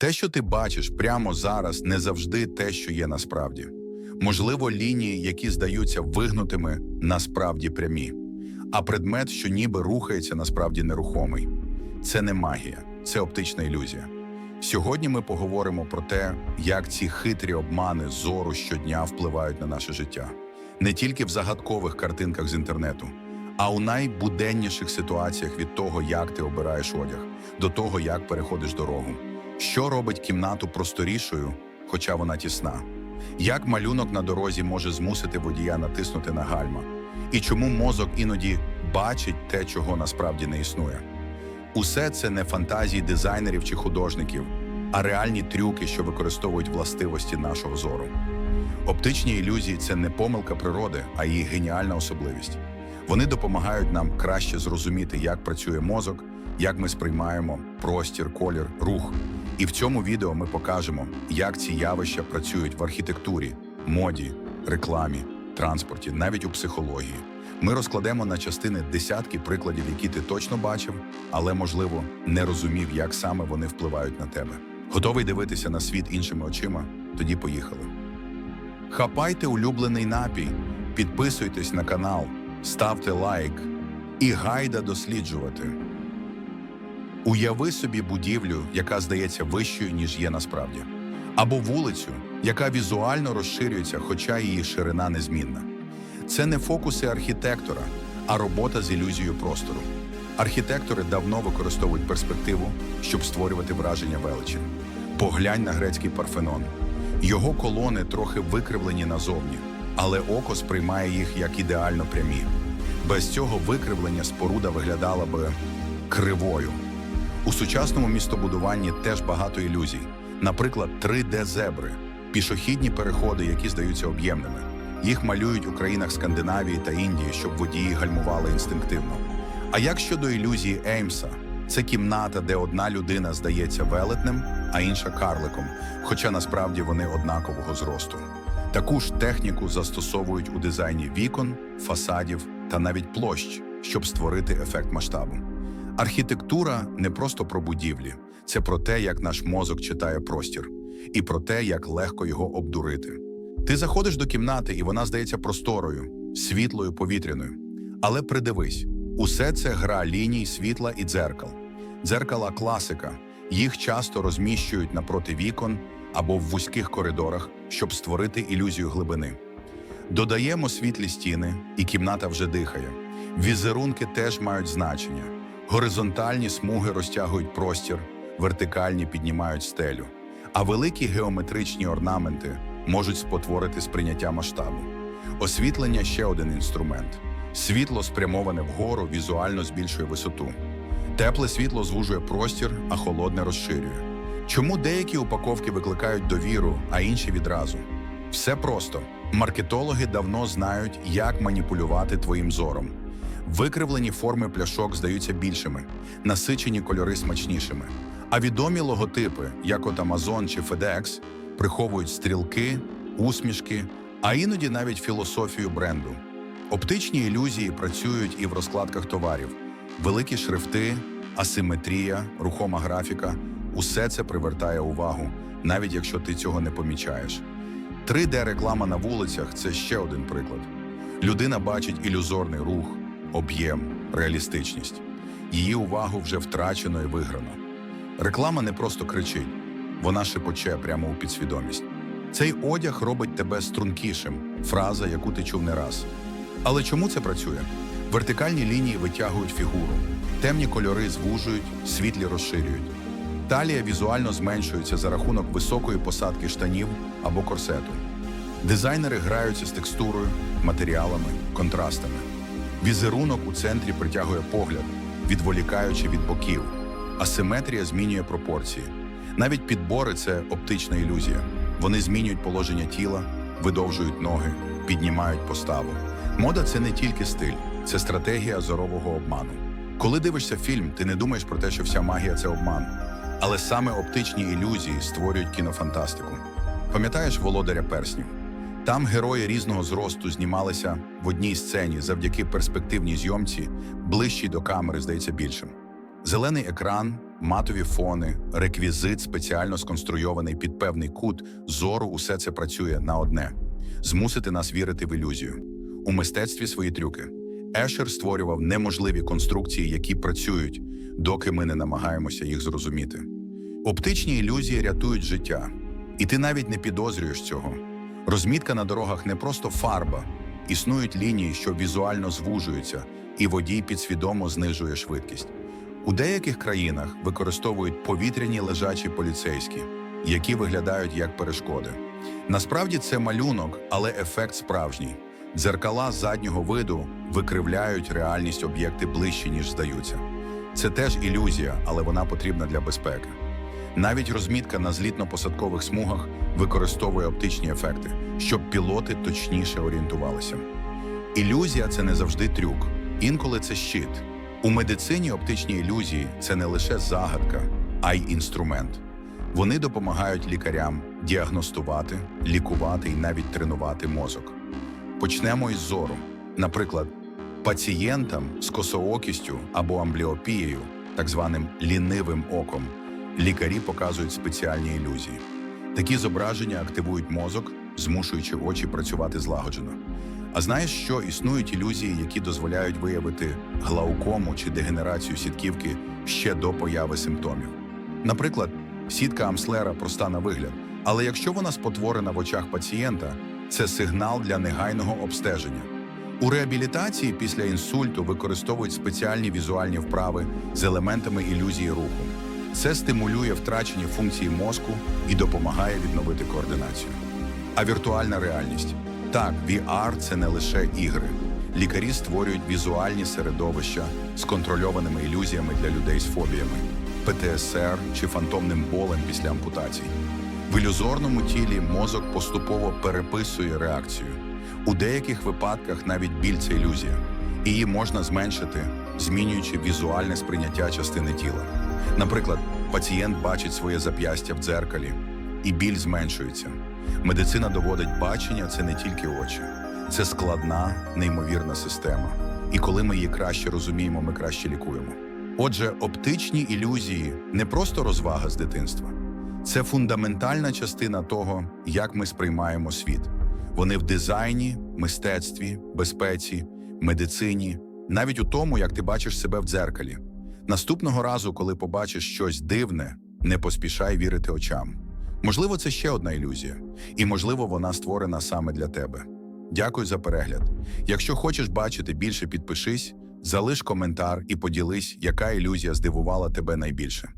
Те, що ти бачиш прямо зараз, не завжди те, що є насправді. Можливо, лінії, які здаються вигнутими, насправді прямі, а предмет, що ніби рухається, насправді нерухомий. Це не магія, це оптична ілюзія. Сьогодні ми поговоримо про те, як ці хитрі обмани зору щодня впливають на наше життя, не тільки в загадкових картинках з інтернету, а у найбуденніших ситуаціях від того, як ти обираєш одяг, до того, як переходиш дорогу. Що робить кімнату просторішою, хоча вона тісна? Як малюнок на дорозі може змусити водія натиснути на гальма? І чому мозок іноді бачить те, чого насправді не існує? Усе це не фантазії дизайнерів чи художників, а реальні трюки, що використовують властивості нашого зору. Оптичні ілюзії це не помилка природи, а її геніальна особливість. Вони допомагають нам краще зрозуміти, як працює мозок, як ми сприймаємо простір, колір, рух. І в цьому відео ми покажемо, як ці явища працюють в архітектурі, моді, рекламі, транспорті, навіть у психології. Ми розкладемо на частини десятки прикладів, які ти точно бачив, але, можливо, не розумів, як саме вони впливають на тебе. Готовий дивитися на світ іншими очима? Тоді поїхали. Хапайте улюблений напій, підписуйтесь на канал, ставте лайк і гайда досліджувати. Уяви собі будівлю, яка здається вищою, ніж є насправді, або вулицю, яка візуально розширюється, хоча її ширина незмінна. Це не фокуси архітектора, а робота з ілюзією простору. Архітектори давно використовують перспективу, щоб створювати враження величі. Поглянь на грецький парфенон. Його колони трохи викривлені назовні, але око сприймає їх як ідеально прямі. Без цього викривлення споруда виглядала би кривою. У сучасному містобудуванні теж багато ілюзій. Наприклад, 3D-зебри, пішохідні переходи, які здаються об'ємними. Їх малюють у країнах Скандинавії та Індії, щоб водії гальмували інстинктивно. А як щодо ілюзії Еймса? Це кімната, де одна людина здається велетнем, а інша карликом, хоча насправді вони однакового зросту. Таку ж техніку застосовують у дизайні вікон, фасадів та навіть площ, щоб створити ефект масштабу. Архітектура не просто про будівлі, це про те, як наш мозок читає простір, і про те, як легко його обдурити. Ти заходиш до кімнати, і вона здається просторою, світлою, повітряною. Але придивись, усе це гра ліній, світла і дзеркал. Дзеркала класика. Їх часто розміщують напроти вікон або в вузьких коридорах, щоб створити ілюзію глибини. Додаємо світлі стіни, і кімната вже дихає. Візерунки теж мають значення. Горизонтальні смуги розтягують простір, вертикальні піднімають стелю, а великі геометричні орнаменти можуть спотворити сприйняття масштабу. Освітлення ще один інструмент. Світло, спрямоване вгору, візуально збільшує висоту. Тепле світло звужує простір, а холодне розширює. Чому деякі упаковки викликають довіру, а інші відразу? Все просто. Маркетологи давно знають, як маніпулювати твоїм зором. Викривлені форми пляшок здаються більшими, насичені кольори смачнішими. А відомі логотипи, як от Amazon чи FedEx, приховують стрілки, усмішки, а іноді навіть філософію бренду. Оптичні ілюзії працюють і в розкладках товарів. Великі шрифти, асиметрія, рухома графіка усе це привертає увагу, навіть якщо ти цього не помічаєш. 3D-реклама на вулицях це ще один приклад. Людина бачить ілюзорний рух, об'єм, реалістичність. Її увагу вже втрачено і виграно. Реклама не просто кричить, вона шепоче прямо у підсвідомість. Цей одяг робить тебе стрункішим фраза, яку ти чув не раз. Але чому це працює? Вертикальні лінії витягують фігуру, темні кольори звужують, світлі розширюють. Талія візуально зменшується за рахунок високої посадки штанів або корсету. Дизайнери граються з текстурою, матеріалами, контрастами. Візерунок у центрі притягує погляд, відволікаючи від боків. Асиметрія змінює пропорції. Навіть підбори це оптична ілюзія. Вони змінюють положення тіла, видовжують ноги, піднімають поставу. Мода це не тільки стиль, це стратегія зорового обману. Коли дивишся фільм, ти не думаєш про те, що вся магія це обман. Але саме оптичні ілюзії створюють кінофантастику. Пам'ятаєш володаря перснів? Там герої різного зросту знімалися в одній сцені завдяки перспективній зйомці, ближчій до камери, здається, більшим. Зелений екран, матові фони, реквізит, спеціально сконструйований під певний кут зору, усе це працює на одне змусити нас вірити в ілюзію. У мистецтві свої трюки. Ешер створював неможливі конструкції, які працюють, доки ми не намагаємося їх зрозуміти. Оптичні ілюзії рятують життя, і ти навіть не підозрюєш цього. Розмітка на дорогах не просто фарба, існують лінії, що візуально звужуються, і водій підсвідомо знижує швидкість. У деяких країнах використовують повітряні лежачі поліцейські, які виглядають як перешкоди. Насправді це малюнок, але ефект справжній. Дзеркала заднього виду викривляють реальність об'єкти ближче, ніж здаються. Це теж ілюзія, але вона потрібна для безпеки. Навіть розмітка на злітно-посадкових смугах використовує оптичні ефекти, щоб пілоти точніше орієнтувалися. Ілюзія це не завжди трюк, інколи це щит. У медицині оптичні ілюзії це не лише загадка, а й інструмент. Вони допомагають лікарям діагностувати, лікувати і навіть тренувати мозок. Почнемо із зору. Наприклад, пацієнтам з косоокістю або амбліопією, так званим лінивим оком, лікарі показують спеціальні ілюзії. Такі зображення активують мозок, змушуючи очі працювати злагоджено. А знаєш, що існують ілюзії, які дозволяють виявити глаукому чи дегенерацію сітківки ще до появи симптомів. Наприклад, сітка Амслера проста на вигляд, але якщо вона спотворена в очах пацієнта, це сигнал для негайного обстеження. У реабілітації після інсульту використовують спеціальні візуальні вправи з елементами ілюзії руху. Це стимулює втрачені функції мозку і допомагає відновити координацію. А віртуальна реальність так, VR – це не лише ігри. Лікарі створюють візуальні середовища з контрольованими ілюзіями для людей з фобіями, ПТСР чи фантомним болем після ампутацій. В ілюзорному тілі мозок поступово переписує реакцію. У деяких випадках навіть біль це ілюзія. Її можна зменшити, змінюючи візуальне сприйняття частини тіла. Наприклад, пацієнт бачить своє зап'ястя в дзеркалі, і біль зменшується. Медицина доводить бачення це не тільки очі, це складна, неймовірна система. І коли ми її краще розуміємо, ми краще лікуємо. Отже, оптичні ілюзії не просто розвага з дитинства, це фундаментальна частина того, як ми сприймаємо світ. Вони в дизайні, мистецтві, безпеці, медицині, навіть у тому, як ти бачиш себе в дзеркалі. Наступного разу, коли побачиш щось дивне, не поспішай вірити очам. Можливо, це ще одна ілюзія, і можливо, вона створена саме для тебе. Дякую за перегляд. Якщо хочеш бачити більше, підпишись, залиш коментар і поділись, яка ілюзія здивувала тебе найбільше.